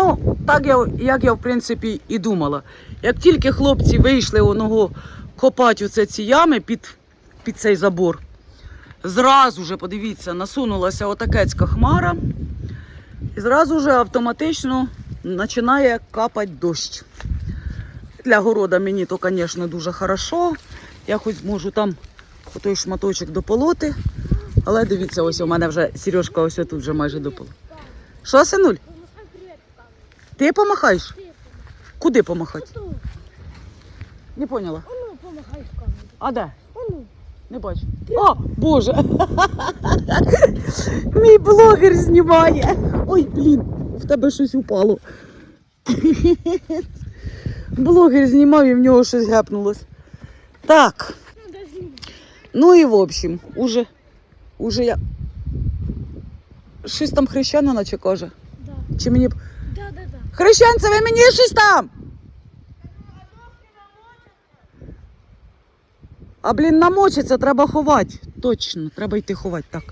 Ну, так я, як я в принципі і думала. Як тільки хлопці вийшли оного копати оце ці ями під, під цей забор, зразу же, подивіться, насунулася отакецька хмара, і зразу же автоматично починає капати дощ. Для города мені то, звісно, дуже хорошо. Я хоч можу там той шматочок дополоти. Але дивіться, ось у мене вже Сережка ось тут вже майже дополола. Що, синуль? Ти помахаєш? Куди помахати? Не поняла. Ону, помахай в камеру. А де? Ону. Не бачу. О, Боже! Мій блогер знімає. Ой, блін, в тебе щось упало. Блогер знімав і в нього щось гепнулось. Так, Ну, і в общем, уже, уже я. Щось там хрещена наче каже. Да. Чи мені. Хрещенце, ви мені щось там! А блін, намочиться, треба ховати. Точно, треба йти ховати. Так.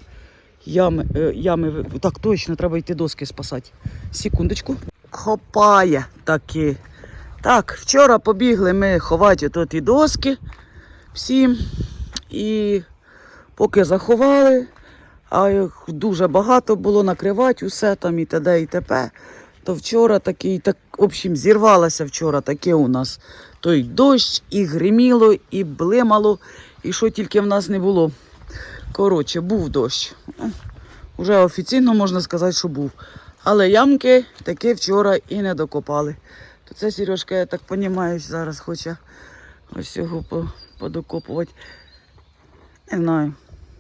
Ями, е, ями, так, точно, треба йти доски спасати. Секундочку. Хопає таки. Так, вчора побігли ми ховати тут і доски всі. І поки заховали, а дуже багато було накривати усе там і т.д. і т.п. То вчора такий, так, в общем, зірвалося вчора таке у нас. Той дощ, і гриміло, і блимало, і що тільки в нас не було. Коротше, був дощ. Уже офіційно можна сказати, що був. Але ямки таки вчора і не докопали. То це Сережка, я так розумію, зараз хоче ось його подокопувати. Не знаю.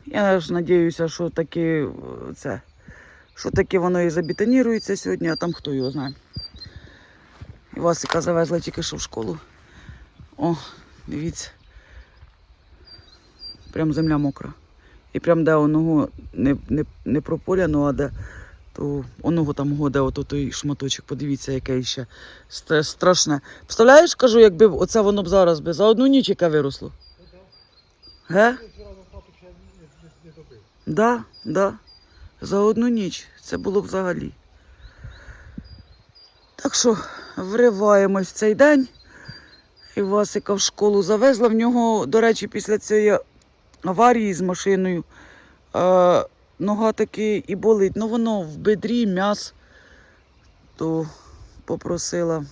Я ж сподіваюся, що таки е, це. Що таке воно і забетонірується сьогодні, а там хто його знає. І Васика завезла тільки що в школу. О, дивіться. Прям земля мокра. І прям де оного не, не, не прополяно, а де то оного там годе, ото той шматочок, подивіться, яке ще страшне. Представляєш, кажу, якби оце воно б зараз би за одну ніч яке виросло. Ге? Да, да. За одну ніч. Це було взагалі. Так що вриваємось в цей день. І Васика в школу завезла. В нього, до речі, після цієї аварії з машиною е, нога таки і болить. Ну воно в бедрі, м'яс. То попросила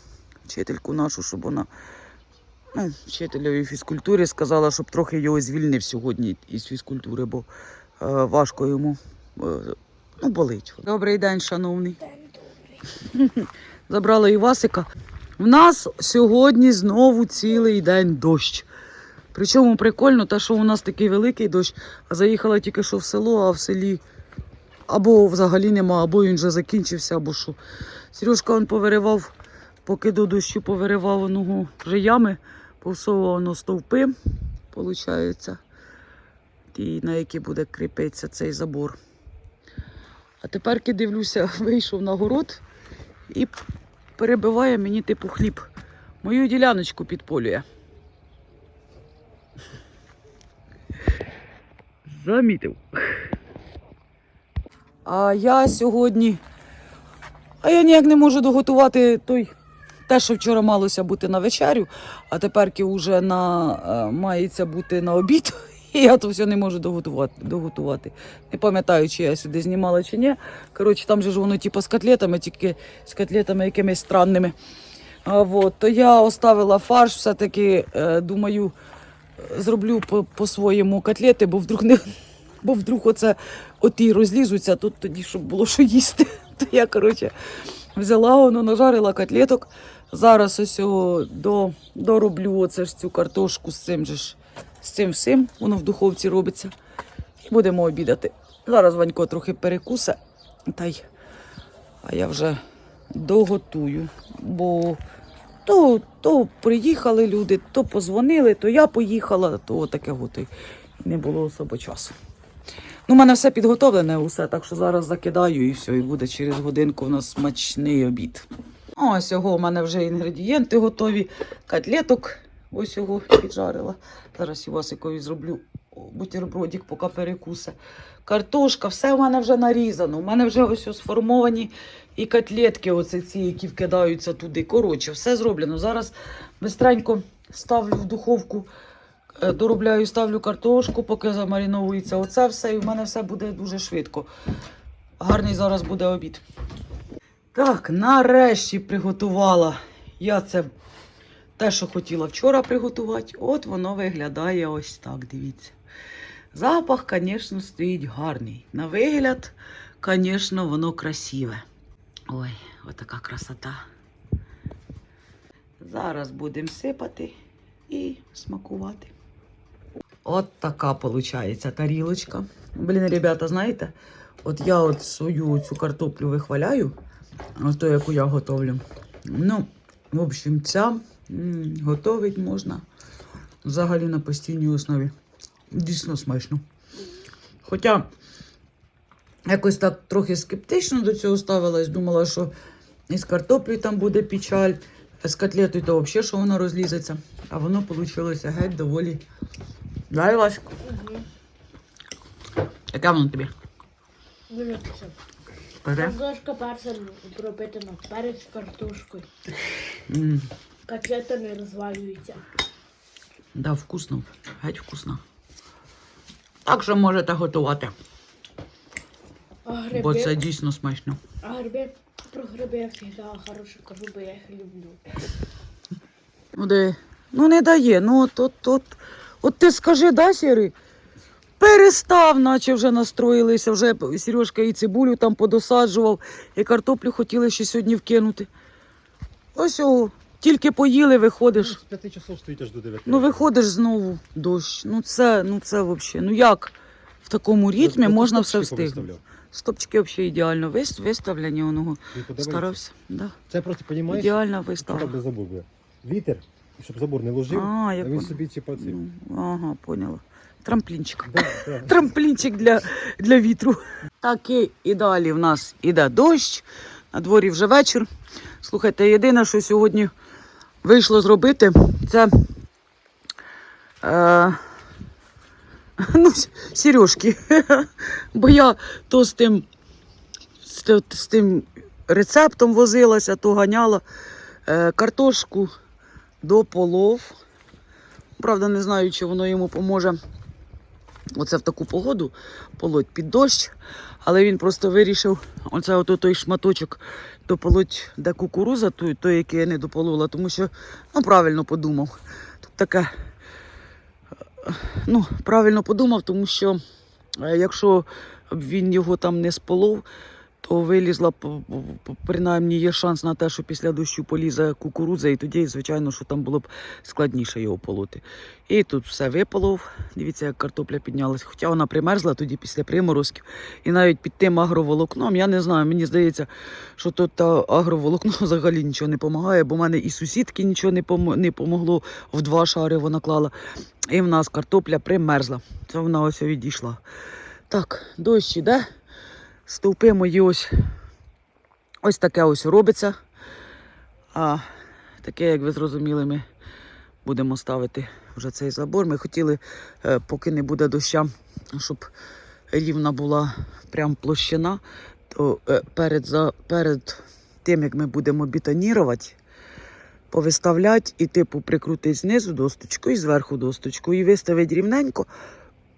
вчительку нашу, щоб вона, ну, вчителеві фізкультури сказала, щоб трохи його звільнив сьогодні із фізкультури, бо е, важко йому е, ну, болить. Добрий день, шановний. Забрала Івасика. В нас сьогодні знову цілий день дощ. Причому прикольно, те, що у нас такий великий дощ, а заїхала тільки що в село, а в селі або взагалі нема, або він вже закінчився, або що. Сережка він повиривав, поки до дощу повиривав оного вже ями, повсовував стовпи, виходить, на які буде кріпитися цей забор. А тепер дивлюся, вийшов на город і перебиває мені типу хліб. Мою діляночку підполює. Замітив. А я сьогодні. А я ніяк не можу доготувати той. Те, що вчора малося бути на вечерю, а тепер вже на, е, мається бути на обід. Я то все не можу доготувати. доготувати. Не пам'ятаю, чи я сюди знімала чи ні. Коротше, там же ж воно типу з котлетами, тільки з котлетами якимись странними. А, вот, то я оставила фарш, все-таки е, думаю, е, зроблю по- по-своєму котлети, бо вдруг не. Бо вдруг оце оті розлізуться, тут тоді, щоб було що їсти. То я, коротше, взяла воно, нажарила котлеток. Зараз ось його до, дороблю оце ж цю картошку з цим же ж, з цим всім. Воно в духовці робиться. І будемо обідати. Зараз Ванько трохи перекусе, та й, а я вже доготую. Бо то, то приїхали люди, то позвонили, то я поїхала, то таке готуй. Не було особо часу. Ну, у мене все підготовлене, усе, так що зараз закидаю і все, і буде через годинку у нас смачний обід. Ось його у мене вже інгредієнти готові. Котлеток ось його піджарила. Зараз Івасикові зроблю бутербродик, поки перекусе. Картошка, все у мене вже нарізано. У мене вже ось ось сформовані і котлетки, оце ці, які вкидаються туди. Коротше, все зроблено. Зараз бистренько ставлю в духовку, е, доробляю, ставлю картошку, поки замариновується оце все, і в мене все буде дуже швидко. Гарний зараз буде обід. Так, нарешті приготувала. Я це те, що хотіла вчора приготувати, от воно виглядає ось так. Дивіться. Запах, звісно, стоїть гарний. На вигляд, звісно, воно красиве. Ой, отака красота. Зараз будемо сипати і смакувати. От така виходить тарілочка. Блін, ребята, знаєте, от я от свою цю картоплю вихваляю, ось ту, яку я готовлю. Ну, в общем, ця готовить можна взагалі на постійній основі. Дійсно смачно. Хоча якось так трохи скептично до цього ставилась, думала, що із картоплею там буде печаль, з котлетою то взагалі, що воно розлізеться. А воно вийшло геть доволі. Дай Ваську. Угу. Яке воно тобі? Картошка перцем пропитана, перець з картошкою. Котлета не розвалюється. Да, вкусно. Геть вкусно. Так що можете готувати, А гриби, бо це дійсно смачно. а гриби, про гриби я завжди хороше кажу, бо я їх люблю. Ну, де? Ну не дає. Ну от, от, от, от ти скажи, да, Сірий? Перестав, наче вже настроїлися, вже Сережка і цибулю там подосаджував, і картоплю хотіли ще сьогодні вкинути. Ось о, тільки поїли, виходиш. З п'яти часов стоїть аж до дев'яти. Ну виходиш знову дощ. Ну це, ну це взагалі. Ну як в такому ритмі можна все встигнути? Стопчики взагалі ідеально вис- виставлені, оного старався. Да. Це просто, без забор буде. Вітер, щоб забор не ложив, А, а, він поняла. собі цим. Ну, Ага, поняла. Трамплінчик. Да, да. Трамплінчик для, для вітру. Так і, і далі в нас іде дощ. На дворі вже вечір. Слухайте, єдине, що сьогодні вийшло зробити, це е, ну, сережки. Бо я то з тим, з, з тим рецептом возилася, то ганяла е, картошку до полов. Правда, не знаю, чи воно йому поможе оце в таку погоду полоть під дощ. Але він просто вирішив оце от той шматочок дополоть, де кукуруза, той, той, який я не дополола, тому що ну, правильно подумав. Тут таке, ну, правильно подумав, тому що е, якщо б він його там не сполов, то вилізла, принаймні є шанс на те, що після дощу полізе кукурудза, і тоді, звичайно, що там було б складніше його полоти. І тут все виполов. Дивіться, як картопля піднялась. Хоча вона примерзла тоді після приморозків. І навіть під тим агроволокном, я не знаю, мені здається, що тут та агроволокно взагалі нічого не допомагає, бо в мене і сусідки нічого не, помо- не помогло. В два шари вона клала. І в нас картопля примерзла. Це вона ось відійшла. Так, дощ іде. Стовпи мої ось, ось таке ось робиться. А таке, як ви зрозуміли, ми будемо ставити вже цей забор. Ми хотіли, е, поки не буде доща, щоб рівна була прям площина, то е, перед, за, перед тим, як ми будемо бетонірувати, повиставляти і типу прикрутити знизу досточку і зверху досточку, і виставити рівненько,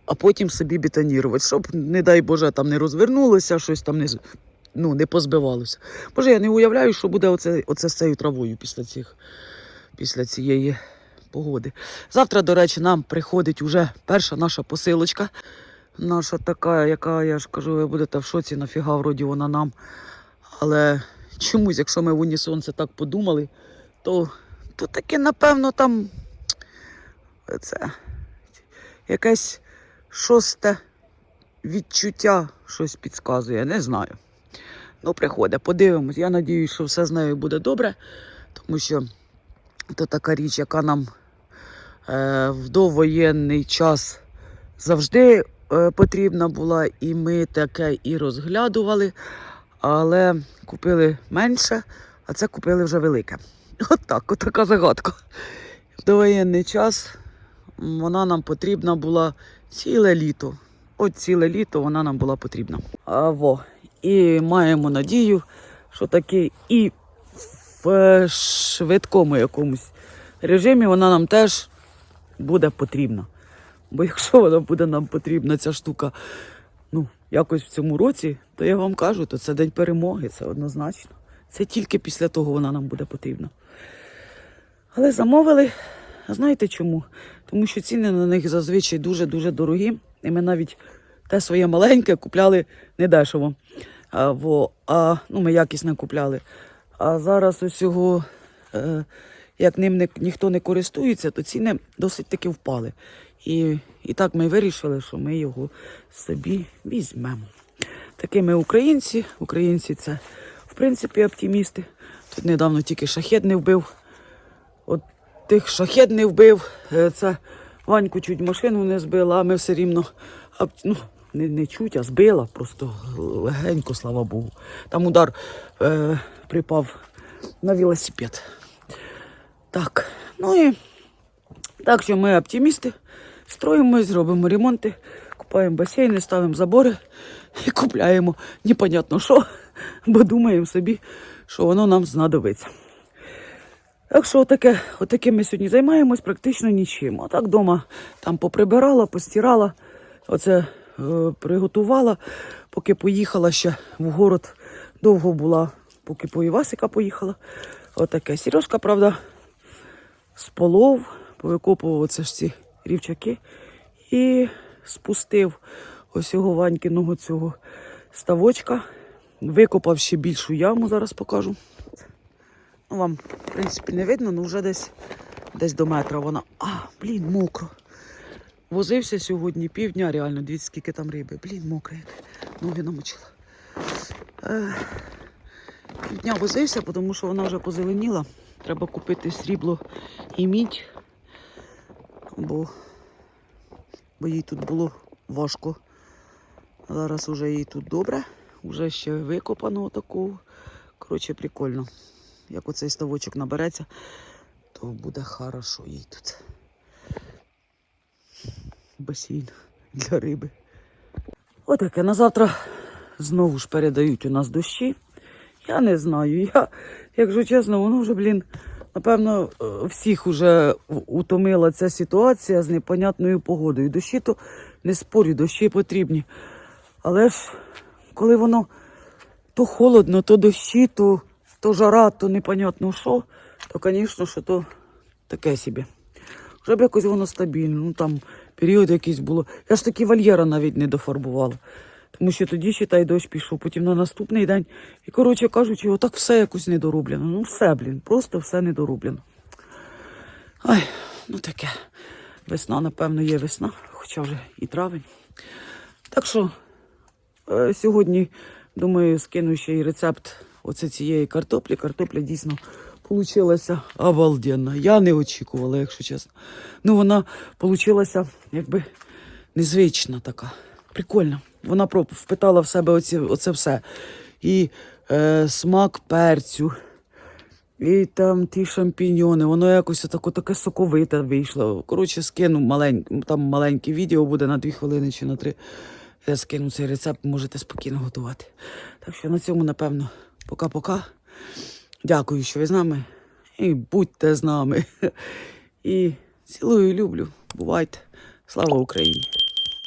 а потім собі бетонірувати, щоб, не дай Боже, там не розвернулося, щось там не, ну, не позбивалося. Боже, я не уявляю, що буде оце, оце з цією травою після, цих, після цієї погоди. Завтра, до речі, нам приходить уже перша наша посилочка. Наша така, яка, я ж кажу, ви будете в шоці, нафіга вроді вона нам. Але чомусь, якщо ми в унісон це так подумали, то, то таки, напевно, там це якесь шосте відчуття щось підказує, не знаю. Ну, приходить, подивимось. Я сподіваюся, що все з нею буде добре, тому що то така річ, яка нам е, в довоєнний час завжди е, потрібна була, і ми таке і розглядували, але купили менше, а це купили вже велике. От так, от така загадка. В довоєнний час вона нам потрібна була ціле літо. От ціле літо вона нам була потрібна. А, во. І маємо надію що таки і в е, швидкому якомусь режимі вона нам теж буде потрібна. Бо якщо вона буде нам потрібна, ця штука, ну, якось в цьому році, то я вам кажу, то це день перемоги, це однозначно. Це тільки після того вона нам буде потрібна. Але замовили, знаєте чому? Тому що ціни на них зазвичай дуже-дуже дорогі. І ми навіть те своє маленьке купляли недешево. А, во, а, ну, ми якісне купляли. А зараз ось його, е, як ним не, ніхто не користується, то ціни досить таки впали. І, і так ми вирішили, що ми його собі візьмемо. Такі ми українці. Українці це, в принципі, оптимісти. Тут недавно тільки шахет не вбив. От тих шахет не вбив. Е, Це Ваньку чуть машину не збила, а ми все рівно ну, не, не чуть, а збила, просто легенько, слава Богу. Там удар е, припав на велосипед. Так, ну і так що ми оптимісти, строїмось, робимо ремонти, купаємо басейни, ставимо забори і купляємо непонятно що, бо думаємо собі, що воно нам знадобиться. Так що отаке, отаке ми сьогодні займаємось практично нічим. А так вдома там поприбирала, постирала, оце е, приготувала, поки поїхала ще в город. Довго була, поки по Івасика поїхала. Отаке. Сережка, правда, сполов, повикопував оце ж ці рівчаки і спустив ось його Ванькиного цього ставочка. Викопав ще більшу яму, зараз покажу. Ну, вам, в принципі, не видно, але вже десь, десь до метра вона. А, блін, мокро. Возився сьогодні півдня, реально, дивіться, скільки там риби. Блін, мокре, як ноги намочила. Е, півдня возився, тому що вона вже позеленіла. Треба купити срібло і мідь, бо, бо їй тут було важко. Зараз уже їй тут добре. Вже ще викопано такого. Коротше, прикольно як оцей ставочок набереться, то буде хорошо їй тут. Басейн для риби. Отаке. На завтра знову ж передають у нас дощі. Я не знаю. Я, якщо чесно, воно вже, блін, напевно, всіх уже утомила ця ситуація з непонятною погодою. Дощі то не спорю, дощі потрібні. Але ж коли воно то холодно, то дощі, то то жара, то непонятно що, то, звісно, що то таке собі. Вже б якось воно стабільно. Ну там період якийсь було. Я ж таки вольєра навіть не дофарбувала. Тому що тоді ще та й дощ пішов, потім на наступний день. І, коротше кажучи, отак все якось недороблено. Ну, все, блін, просто все недороблено. Ай, ну таке. Весна, напевно, є весна, хоча вже і травень. Так що е, сьогодні, думаю, скину ще й рецепт оце цієї картоплі. Картопля дійсно получилася обалденна. Я не очікувала, якщо чесно. Ну, вона получилася якби незвична така. Прикольна. Вона впитала в себе оці, оце все. І е, смак перцю, і там ті шампіньони, воно якось отако, таке соковите вийшло. Коротше, скину маленьке, там маленьке відео буде на дві хвилини чи на три. Я скину цей рецепт, можете спокійно готувати. Так що на цьому, напевно, пока-пока. Дякую, що ви з нами. І будьте з нами. І цілую, люблю. Бувайте. Слава Україні!